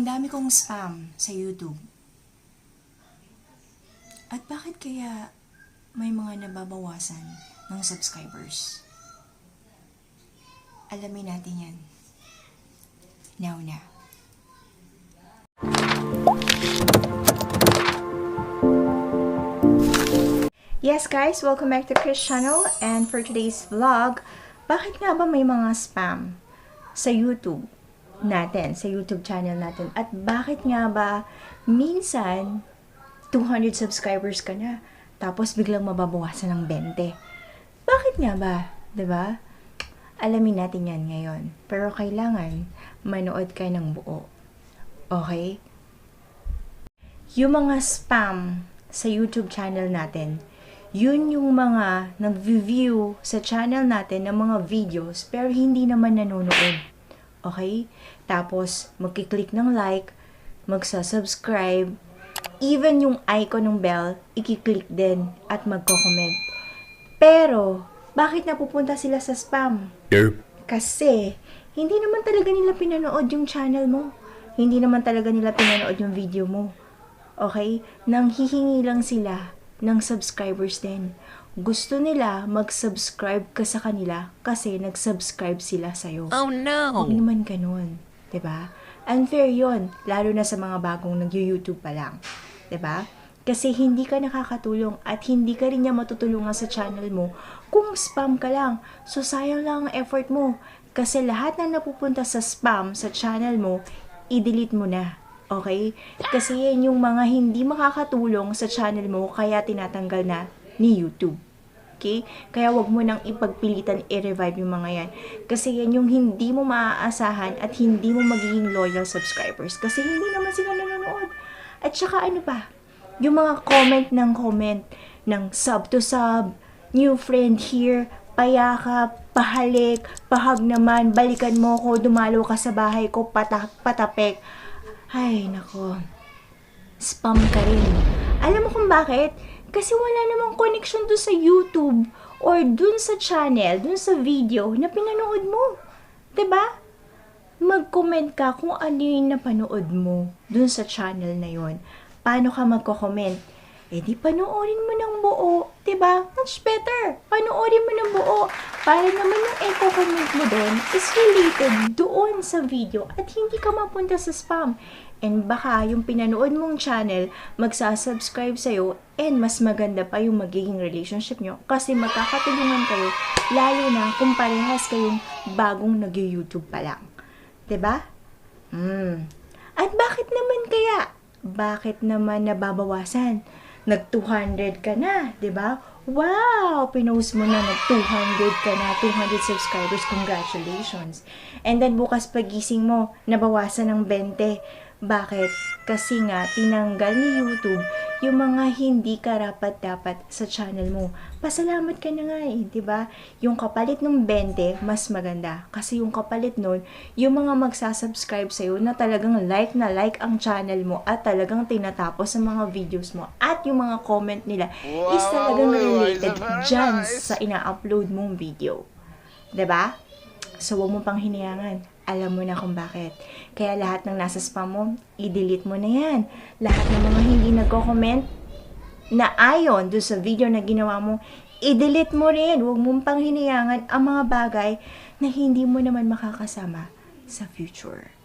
Ang dami kong spam sa YouTube. At bakit kaya may mga nababawasan ng subscribers? Alamin natin yan. Now na. Yes guys, welcome back to Chris channel and for today's vlog, bakit nga ba may mga spam sa YouTube natin, sa YouTube channel natin? At bakit nga ba minsan 200 subscribers ka na tapos biglang mababawasan ng 20? Bakit nga ba? ba? Alamin natin yan ngayon. Pero kailangan manood ka ng buo. Okay? Yung mga spam sa YouTube channel natin, yun yung mga nag-view sa channel natin ng mga videos pero hindi naman nanonood. Okay? Tapos, magkiklik ng like, magsa-subscribe, even yung icon ng bell, ikiklik din at magko-comment. Pero, bakit napupunta sila sa spam? Derp. Kasi, hindi naman talaga nila pinanood yung channel mo. Hindi naman talaga nila pinanood yung video mo. Okay? Nang hihingi lang sila ng subscribers din. Gusto nila mag-subscribe ka sa kanila kasi nag-subscribe sila sa'yo. Oh no! Huwag naman ganun. ba? Unfair yon lalo na sa mga bagong nag-YouTube pa lang. ba? Kasi hindi ka nakakatulong at hindi ka rin niya matutulungan sa channel mo kung spam ka lang. So, sayang lang ang effort mo. Kasi lahat na napupunta sa spam sa channel mo, i-delete mo na. Okay? Kasi yan yung mga hindi makakatulong sa channel mo kaya tinatanggal na ni YouTube. Okay? Kaya wag mo nang ipagpilitan i-revive yung mga yan. Kasi yan yung hindi mo maaasahan at hindi mo magiging loyal subscribers. Kasi hindi naman sila nanonood. At saka ano pa? Yung mga comment ng comment ng sub to sub, new friend here, payakap, pahalik, pahag naman, balikan mo ko, dumalo ka sa bahay ko, pata patapek. Ay, nako. Spam ka rin. Alam mo kung bakit? Kasi wala namang connection doon sa YouTube or dun sa channel, dun sa video na pinanood mo. ba? Mag-comment ka kung ano yung napanood mo dun sa channel na yon. Paano ka magko-comment? Eh di panoorin mo ng buo, 'di ba? Much better. Panoorin mo ng buo para naman yung eco-comment mo doon is related doon sa video at hindi ka mapunta sa spam. And baka yung pinanood mong channel magsasubscribe sa'yo and mas maganda pa yung magiging relationship nyo kasi magkakatulungan kayo lalo na kung parehas kayong bagong nag-YouTube pa lang. ba? Hmm. At bakit naman kaya? Bakit naman nababawasan? Nag 200 ka na, 'di ba? Wow! Pinost mo na nag 200 ka na, 200 subscribers. Congratulations. And then bukas pagising mo, nabawasan ng 20. Bakit? Kasi nga, tinanggal ni YouTube yung mga hindi karapat-dapat sa channel mo. Pasalamat ka na nga eh, di ba? Yung kapalit ng 20, mas maganda. Kasi yung kapalit nun, yung mga magsasubscribe sa'yo na talagang like na like ang channel mo at talagang tinatapos sa mga videos mo at yung mga comment nila is talagang related dyan sa ina-upload mong video. 'Di ba? So, huwag mo pang hinayangan. Alam mo na kung bakit. Kaya lahat ng nasa spam mo, i-delete mo na yan. Lahat ng mga hindi nagko-comment na ayon doon sa video na ginawa mo, i-delete mo rin. Huwag mong pang hinayangan ang mga bagay na hindi mo naman makakasama sa future.